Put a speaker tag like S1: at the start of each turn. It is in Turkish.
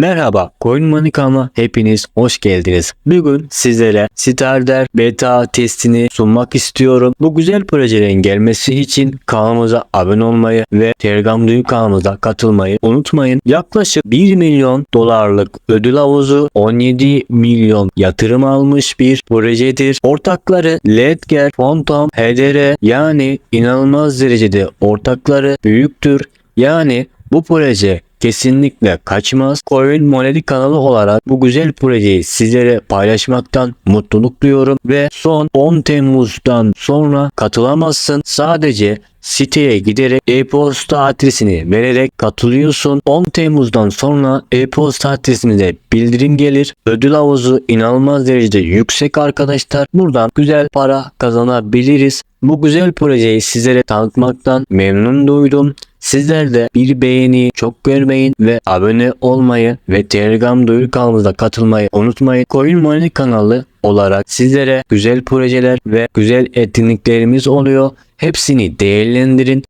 S1: Merhaba, Coin Manikama hepiniz hoş geldiniz. Bugün sizlere Starder beta testini sunmak istiyorum. Bu güzel projelerin gelmesi için kanalımıza abone olmayı ve Telegram düğün kanalımıza katılmayı unutmayın. Yaklaşık 1 milyon dolarlık ödül havuzu 17 milyon yatırım almış bir projedir. Ortakları Ledger, Phantom, HDR yani inanılmaz derecede ortakları büyüktür. Yani bu proje kesinlikle kaçmaz. Coin Money kanalı olarak bu güzel projeyi sizlere paylaşmaktan mutluluk duyuyorum ve son 10 Temmuz'dan sonra katılamazsın. Sadece siteye giderek e-posta adresini vererek katılıyorsun. 10 Temmuz'dan sonra e-posta adresimize bildirim gelir. Ödül havuzu inanılmaz derecede yüksek arkadaşlar. Buradan güzel para kazanabiliriz. Bu güzel projeyi sizlere tanıtmaktan memnun duydum. Sizler de bir beğeni çok görmeyin ve abone olmayı ve Telegram duyuru kanalımıza katılmayı unutmayın. Coin Money kanalı olarak sizlere güzel projeler ve güzel etkinliklerimiz oluyor. Hepsini değerlendirin.